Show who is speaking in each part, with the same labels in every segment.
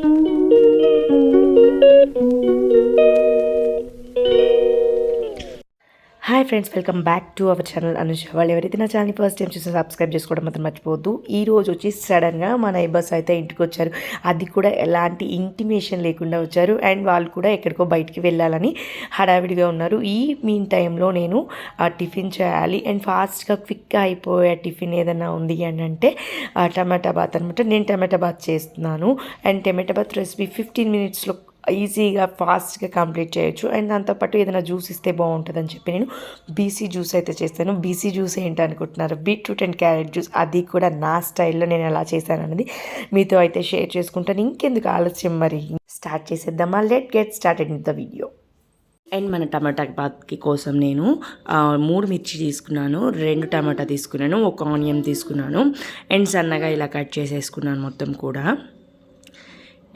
Speaker 1: Thank you. Hi friends welcome back to our channel Anusha వాళ్ళు ఎవరైతే నా ఛానల్ని ఫస్ట్ టైం చూసి సబ్స్క్రైబ్ చేసుకోవడం మాత్రం మర్చిపోవద్దు. ఈ రోజు వచ్చి సడన్గా మా నైబర్స్ అయితే ఇంటికి వచ్చారు. అది కూడా ఎలాంటి ఇంటిమేషన్ లేకుండా వచ్చారు. అండ్ వాళ్ళు కూడా ఎక్కడికో బయటికి వెళ్ళాలని హడావిడిగా ఉన్నారు. ఈ మీన్ టైంలో నేను ఆ టిఫిన్ చేయాలి. అండ్ ఫాస్ట్గా క్విక్గా అయిపోయే టిఫిన్ ఏదైనా ఉంది అని అంటే టమాటా బాత్ అనమాట నేను టమాటా బాత్ చేస్తున్నాను. And tomato bath recipe fifteen మినిట్స్లో ఈజీగా ఫాస్ట్గా కంప్లీట్ చేయొచ్చు. అండ్ దాంతోపాటు ఏదైనా జ్యూస్ ఇస్తే బాగుంటుందని చెప్పి నేను బీసీ జ్యూస్ అయితే చేస్తాను. బీసీ జ్యూస్ ఏంటి అనుకుంటున్నారు బీట్రూట్ అండ్ క్యారెట్ జ్యూస్ అది కూడా నా స్టైల్లో నేను ఎలా చేశాను అనేది మీతో అయితే షేర్ చేసుకుంటాను. ఇంకెందుకు ఆలస్యం మరి? స్టార్ట్ చేసేద్దామా? Let get started in the video. And మన టమాటా బాత్కి కోసం నేను మూడు మిర్చి తీసుకున్నాను రెండు టమాటా తీసుకున్నాను ఒక ఆనియన్ తీసుకున్నాను అండ్ సన్నగా ఇలా కట్ చేసేసుకున్నాను మొత్తం కూడా.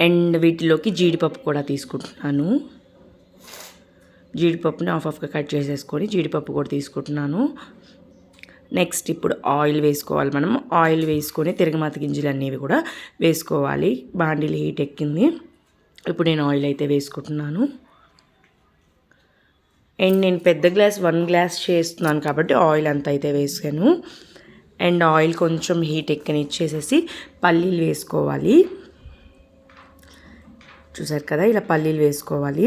Speaker 1: అండ్ వీటిలోకి జీడిపప్పు కూడా తీసుకుంటున్నాను. జీడిపప్పుని హాఫ్ ఆఫ్గా కట్ చేసేసుకొని జీడిపప్పు కూడా తీసుకుంటున్నాను. నెక్స్ట్ ఇప్పుడు ఆయిల్ వేసుకోవాలి మనం. ఆయిల్ వేసుకొని తిరగమాత గింజలు అనేవి కూడా వేసుకోవాలి. బాండీలు హీట్ ఎక్కింది. ఇప్పుడు నేను ఆయిల్ అయితే వేసుకుంటున్నాను. అండ్ నేను పెద్ద గ్లాస్ వన్ గ్లాస్ చేస్తున్నాను కాబట్టి ఆయిల్ అంత అయితే వేసాను. అండ్ ఆయిల్ కొంచెం హీట్ ఎక్కనిచ్చేసేసి పల్లీలు వేసుకోవాలి. చూసారు కదా ఇలా పల్లీలు వేసుకోవాలి.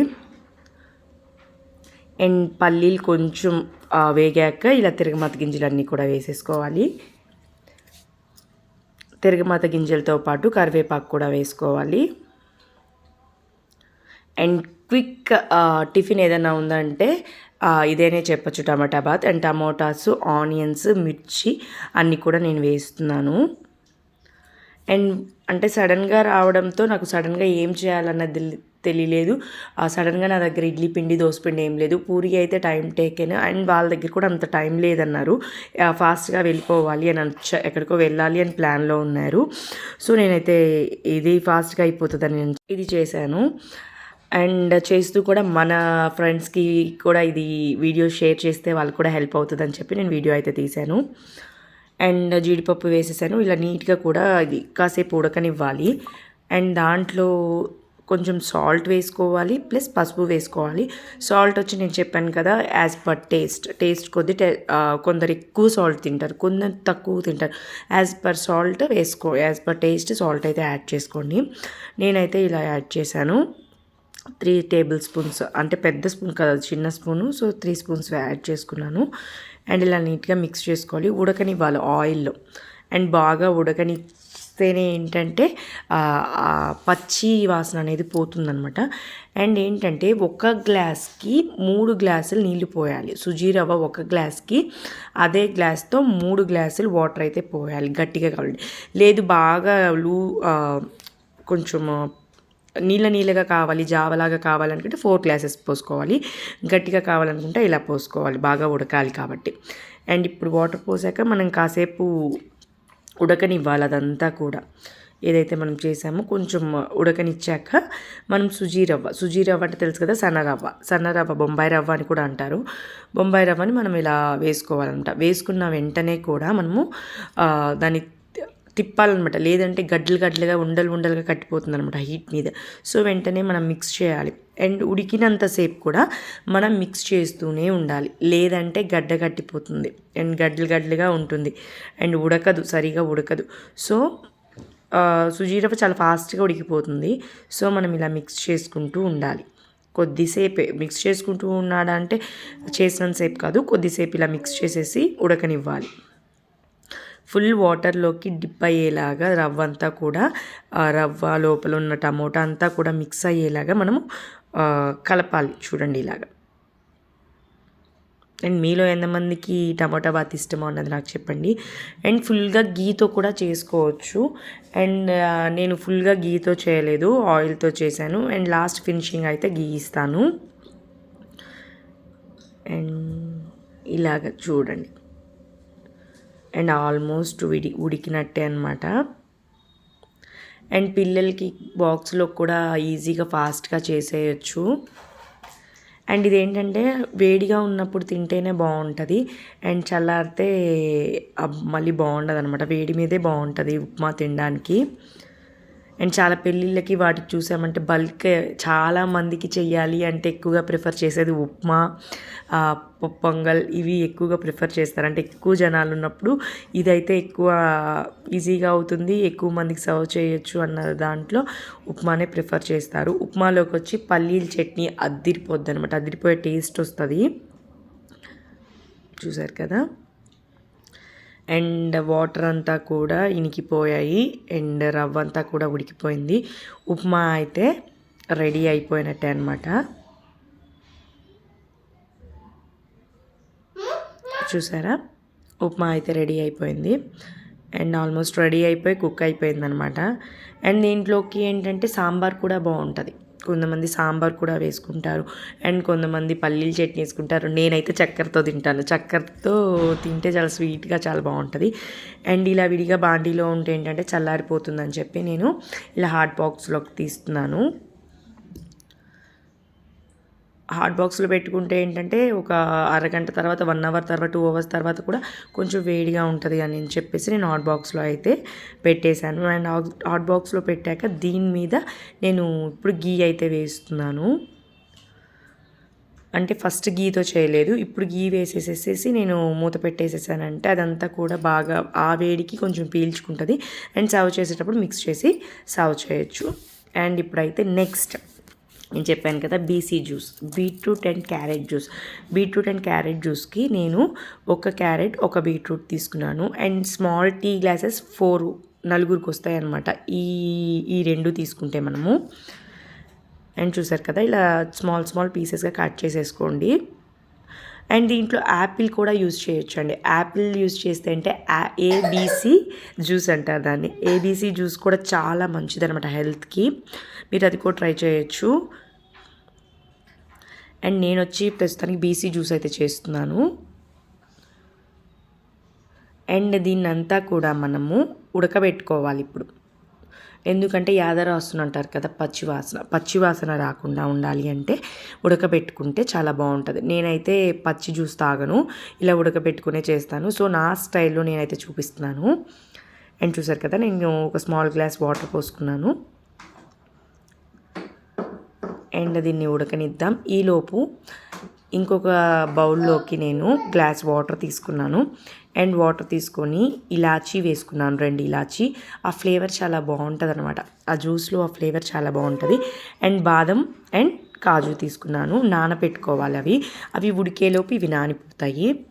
Speaker 1: అండ్ పల్లీలు కొంచెం వేగాక ఇలా తిరగమాత గింజలు అన్నీ కూడా వేసేసుకోవాలి. తిరగమాత గింజలతో పాటు కరివేపాకు కూడా వేసుకోవాలి. అండ్ క్విక్ టిఫిన్ ఏదైనా ఉందంటే ఇదేనే చెప్పచ్చు tomato bath. And tomatoes onions మిర్చి అన్నీ కూడా నేను వేస్తున్నాను. అండ్ అంటే సడన్గా రావడంతో నాకు సడన్గా ఏం చేయాలన్నది తెలి- తెలియలేదు. ఆ సడన్గా నా దగ్గర ఇడ్లీ పిండి దోశ పిండి ఏం లేదు. పూరి అయితే టైం టేకెన్. అండ్ వాళ్ళ దగ్గర కూడా అంత టైం లేదన్నారు. ఫాస్ట్గా వెళ్ళిపోవాలి అని ఎక్కడికో వెళ్ళాలి అని ప్లాన్లో ఉన్నారు. సో నేనైతే ఇది ఫాస్ట్గా అయిపోతుందని నేను ఇది చేశాను. అండ్ చేస్తూ కూడా మన ఫ్రెండ్స్కి కూడా ఇది వీడియో షేర్ చేస్తే వాళ్ళకి కూడా హెల్ప్ అవుతుందని చెప్పి నేను వీడియో అయితే తీశాను. అండ్ జీడిపప్పు వేసేసాను. ఇలా నీట్గా కూడా ఇది కాసేపు ఉడకనివ్వాలి. అండ్ దాంట్లో కొంచెం సాల్ట్ వేసుకోవాలి ప్లస్ పసుపు వేసుకోవాలి. సాల్ట్ వచ్చి నేను చెప్పాను కదా యాజ్ పర్ టేస్ట్. టేస్ట్ కొద్ది కొందరు ఎక్కువ సాల్ట్ తింటారు కొందరు తక్కువ తింటారు. యాజ్ పర్ సాల్ట్ వేసుకో యాజ్ పర్ టేస్ట్ సాల్ట్ అయితే యాడ్ చేసుకోండి. నేనైతే ఇలా యాడ్ చేశాను. త్రీ టేబుల్ స్పూన్స్ అంటే పెద్ద స్పూన్ కదా చిన్న spoon. So three spoons add చేసుకున్నాను. అండ్ ఇలా నీట్గా మిక్స్ చేసుకోవాలి. ఉడకనివ్వాలి ఆయిల్లో. అండ్ బాగా ఉడకనిస్తేనే ఏంటంటే పచ్చి వాసన అనేది పోతుందనమాట అండ్ ఏంటంటే ఒక గ్లాస్కి మూడు గ్లాసులు నీళ్ళు పోయాలి. సుజీ రవ్వ ఒక గ్లాస్కి అదే గ్లాస్తో మూడు గ్లాసులు వాటర్ అయితే పోయాలి. గట్టిగా కావాలి లేదు బాగా లూ కొంచెం నీళ్ళ నీళ్ళగా కావాలి జావలాగా కావాలనుకుంటే ఫోర్ గ్లాసెస్ పోసుకోవాలి. గట్టిగా కావాలనుకుంటే ఇలా పోసుకోవాలి బాగా ఉడకాలి కాబట్టి. అండ్ ఇప్పుడు వాటర్ పోసాక మనం కాసేపు ఉడకనివ్వాలి అదంతా కూడా. ఏదైతే మనం చేసామో కొంచెం ఉడకనిచ్చాక మనం సుజీ రవ్వ సుజీ రవ్వ అంటే తెలుసు కదా సన్న రవ్వ. సన్న రవ్వ బొంబాయి రవ్వ అని కూడా అంటారు. బొంబాయి రవ్వని మనం ఇలా వేసుకోవాలంట. వేసుకున్న వెంటనే కూడా మనము దాన్ని తిప్పాలన్నమాట. లేదంటే గడ్డలు గడ్డలుగా ఉండలు ఉండలుగా కట్టిపోతుంది అనమాట హీట్ మీద. సో వెంటనే మనం మిక్స్ చేయాలి. అండ్ ఉడికినంతసేపు కూడా మనం మిక్స్ చేస్తూనే ఉండాలి. లేదంటే గడ్డ కట్టిపోతుంది. అండ్ గడ్డలు గడ్డలుగా ఉంటుంది. అండ్ ఉడకదు. సరిగా ఉడకదు. సో ఆ, చాలా ఫాస్ట్గా ఉడికిపోతుంది. సో మనం ఇలా మిక్స్ చేసుకుంటూ ఉండాలి. కొద్దిసేపే మిక్స్ చేసుకుంటూ ఉన్నాడంటే చేసినంతసేపు కాదు కొద్దిసేపు ఇలా మిక్స్ చేసేసి ఉడకనివ్వాలి. ఫుల్ వాటర్లోకి డిప్ అయ్యేలాగా రవ్వ అంతా కూడా రవ్వ లోపల ఉన్న టమోటా అంతా కూడా మిక్స్ అయ్యేలాగా మనము కలపాలి చూడండి ఇలాగా. అండ్ మీలో ఎంతమందికి టమాటా బాత్ ఇష్టమో అన్నది నాకు చెప్పండి. అండ్ ఫుల్గా గీతో కూడా చేసుకోవచ్చు. అండ్ నేను ఫుల్గా గీతో చేయలేదు ఆయిల్తో చేశాను. అండ్ లాస్ట్ ఫినిషింగ్ అయితే గీ ఇస్తాను. అండ్ ఇలాగ చూడండి. అండ్ ఆల్మోస్ట్ విడి ఉడికినట్టే అనమాట అండ్ పిల్లలకి బాక్స్లో కూడా ఈజీగా ఫాస్ట్గా చేసేయచ్చు. అండ్ ఇదేంటంటే వేడిగా ఉన్నప్పుడు తింటేనే బాగుంటుంది. అండ్ చల్లారితే మళ్ళీ బాగుండదు అనమాట వేడి మీదే బాగుంటుంది ఉప్మా తినడానికి. అండ్ చాలా పెళ్ళిళ్ళకి వాటికి చూసామంటే బల్క్ చాలా మందికి చెయ్యాలి అంటే ఎక్కువగా ప్రిఫర్ చేసేది ఉప్మా పొంగల్ ఇవి ఎక్కువగా ప్రిఫర్ చేస్తారు. అంటే ఎక్కువ జనాలు ఉన్నప్పుడు ఇదైతే ఎక్కువ ఈజీగా అవుతుంది ఎక్కువ మందికి సర్వ్ చేయొచ్చు అన్న దాంట్లో ఉప్మానే ప్రిఫర్ చేస్తారు. ఉప్మాలోకి వచ్చి పల్లీల చట్నీ అద్దిరిపోద్ది అనమాట అదిరిపోయే టేస్ట్ వస్తుంది. చూసారు కదా? అండ్ వాటర్ అంతా కూడా ఇనికిపోయాయి. అండ్ రవ్వ అంతా కూడా ఉడికిపోయింది. ఉప్మా అయితే రెడీ అయిపోయినట్టే అనమాట చూసారా? ఉప్మా అయితే రెడీ అయిపోయింది. అండ్ ఆల్మోస్ట్ రెడీ అయిపోయి కుక్ అయిపోయింది అనమాట అండ్ దీంట్లోకి ఏంటంటే సాంబార్ కూడా బాగుంటుంది. కొంతమంది సాంబార్ కూడా వేసుకుంటారు. అండ్ కొంతమంది పల్లీల చట్నీ వేసుకుంటారు. నేనైతే చక్కెరతో తింటాను. చక్కెరతో తింటే చాలా స్వీట్గా చాలా బాగుంటుంది. అండ్ ఇలా విడిగా బాండీలో ఉంటే ఏంటంటే చల్లారిపోతుందని చెప్పి నేను ఇలా హాట్ బాక్స్లోకి తీస్తున్నాను. హాట్ బాక్స్లో పెట్టుకుంటే ఏంటంటే ఒక అరగంట తర్వాత వన్ అవర్ తర్వాత టూ అవర్స్ తర్వాత కూడా కొంచెం వేడిగా ఉంటుంది అని చెప్పేసి నేను హాట్ బాక్స్లో అయితే పెట్టేశాను. అండ్ హాట్ బాక్స్లో పెట్టాక దీని మీద నేను ఇప్పుడు గీ అయితే వేస్తున్నాను. అంటే ఫస్ట్ గీతో చేయలేదు. ఇప్పుడు గీ వేసేసేసేసి నేను మూత పెట్టేసేసానంటే అదంతా కూడా బాగా ఆ వేడికి కొంచెం పీల్చుకుంటుంది. అండ్ సర్వ్ చేసేటప్పుడు మిక్స్ చేసి సర్వ్ చేయొచ్చు. అండ్ ఇప్పుడైతే నెక్స్ట్ నేను చెప్పాను కదా BC juice beetroot and carrot juice beetroot and carrot జ్యూస్కి నేను ఒక క్యారెట్ ఒక బీట్రూట్ తీసుకున్నాను. And small tea glasses four నలుగురికి వస్తాయి అన్నమాట ఈ ఈ రెండు తీసుకుంటే మనము. అండ్ చూసారు కదా ఇలా స్మాల్ స్మాల్ పీసెస్గా కట్ చేసేసుకోండి. అండ్ దీంట్లో యాపిల్ కూడా యూజ్ చేయొచ్చు అండి యాపిల్ యూజ్ చేస్తే అంటే ఏబీసీ జ్యూస్ అంటారు దాన్ని. ఏబీసీ జ్యూస్ కూడా చాలా మంచిది అనమాట హెల్త్కి. మీరు అది కూడా ట్రై చేయొచ్చు. అండ్ నేను వచ్చి ప్రస్తుతానికి బీసీ జ్యూస్ అయితే చేస్తున్నాను. అండ్ దీన్నంతా కూడా మనము ఉడకబెట్టుకోవాలి ఇప్పుడు. ఎందుకంటే యాదరాసన అంటారు కదా పచ్చివాసన. పచ్చివాసన రాకుండా ఉండాలి అంటే ఉడకబెట్టుకుంటే చాలా బాగుంటుంది. నేనైతే పచ్చి జ్యూస్ తాగను ఇలా ఉడకబెట్టుకునే చేస్తాను. సో నా స్టైల్లో నేనైతే చూపిస్తున్నాను. అండ్ చూసారు కదా నేను ఒక స్మాల్ గ్లాస్ వాటర్ పోసుకున్నాను. అండ్ దీన్ని ఉడకనిద్దాం. ఈలోపు ఇంకొక బౌల్లోకి నేను గ్లాస్ వాటర్ తీసుకున్నాను. అండ్ వాటర్ తీసుకొని ఇలాచీ వేసుకున్నాను రెండు ఇలాచీ. ఆ ఫ్లేవర్ చాలా బాగుంటుంది అనమాట ఆ జ్యూస్లో ఆ ఫ్లేవర్ చాలా బాగుంటుంది. అండ్ బాదం అండ్ కాజు తీసుకున్నాను. నానబెట్టుకోవాలి అవి. అవి ఉడికేలోపు ఇవి నానిపోతాయి.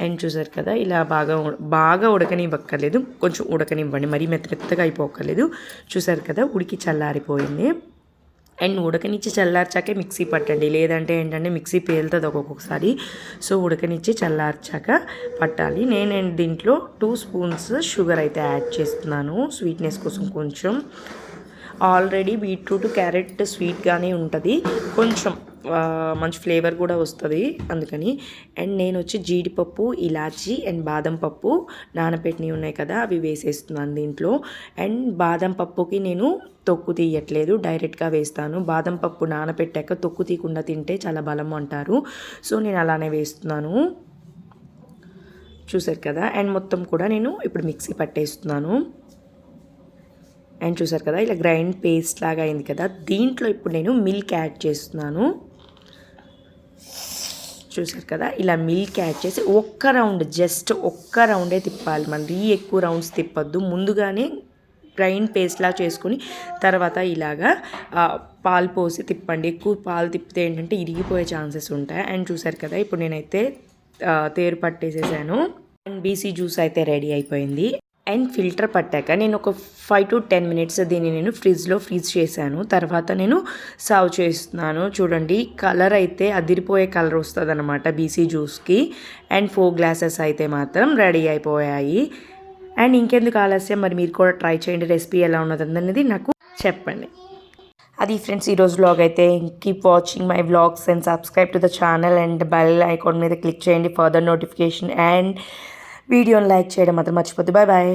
Speaker 1: అండ్ చూసారు కదా ఇలా బాగా బాగా ఉడకనివ్వక్కర్లేదు. కొంచెం ఉడకనివ్వండి. మరీ మెత్త మెత్తగా అయిపోక్కర్లేదు. చూసారు కదా ఉడికి చల్లారిపోయింది. అండ్ ఉడకనిచ్చి చల్లార్చాకే మిక్సీ పట్టండి. లేదంటే ఏంటంటే మిక్సీ పేలుతుంది ఒక్కొక్కసారి. సో ఉడకనిచ్చి చల్లార్చాక పట్టాలి. నేను దీంట్లో టూ స్పూన్స్ షుగర్ అయితే యాడ్ చేస్తున్నాను. స్వీట్నెస్ కోసం కొంచెం. ఆల్రెడీ బీట్రూట్ క్యారెట్ స్వీట్గానే ఉంటుంది. కొంచెం మంచి ఫ్లేవర్ కూడా వస్తుంది అందుకని. అండ్ నేను వచ్చి జీడిపప్పు ఇలాచి అండ్ బాదం పప్పు నానపెట్టినవి ఉన్నాయి కదా అవి వేసేస్తున్నాను దీంట్లో. అండ్ బాదం పప్పుకి నేను తొక్కు తీయట్లేదు డైరెక్ట్గా వేస్తాను. బాదం పప్పు నానపెట్టాక తొక్కు తీయకుండా తింటే చాలా బలం అంటారు. సో నేను అలానే వేస్తున్నాను. చూసారు కదా? అండ్ మొత్తం కూడా నేను ఇప్పుడు మిక్సీ పట్టేస్తున్నాను. అండ్ చూసారు కదా? ఇలా గ్రైండ్ పేస్ట్ లాగా అయింది కదా? దీంట్లో ఇప్పుడు నేను మిల్క్ యాడ్ చేస్తున్నాను. చూసారు కదా? ఇలా మిల్క్ యాడ్ చేసి ఒక్క రౌండ్ జస్ట్ ఒక్క రౌండే తిప్పాలి. మళ్ళీ ఎక్కువ రౌండ్స్ తిప్పొద్దు. ముందుగానే గ్రైండ్ పేస్ట్లా చేసుకొని తర్వాత ఇలాగా పాలు పోసి తిప్పండి. ఎక్కువ పాలు తిప్పితే ఏంటంటే ఇరిగిపోయే ఛాన్సెస్ ఉంటాయి. అండ్ చూసారు కదా? ఇప్పుడు నేనైతే తేరు పట్టేసేసాను. అండ్ బీసీ జ్యూస్ అయితే రెడీ అయిపోయింది. అండ్ ఫిల్టర్ పట్టాక నేను ఒక ఫైవ్ టు టెన్ మినిట్స్ దీన్ని నేను ఫ్రిడ్జ్లో ఫ్రీజ్ చేశాను. తర్వాత నేను సర్వ్ చేస్తున్నాను. చూడండి కలర్ అయితే అదిరిపోయే కలర్ వస్తుంది అనమాట బీసీ జ్యూస్కి. అండ్ ఫోర్ గ్లాసెస్ అయితే మాత్రం రెడీ అయిపోయాయి. అండ్ ఇంకెందుకు ఆలస్యం? మరి మీరు కూడా ట్రై చేయండి. రెసిపీ ఎలా ఉన్నది అనేది నాకు చెప్పండి. అది ఫ్రెండ్స్ ఈరోజు వ్లాగ్ అయితే keep watching my vlogs and subscribe to the channel and bell icon మీద క్లిక్ చేయండి. ఫర్దర్ నోటిఫికేషన్ అండ్ వీడియోని లైక్ చేయడం మాత్రం మర్చిపోద్దు. Bye bye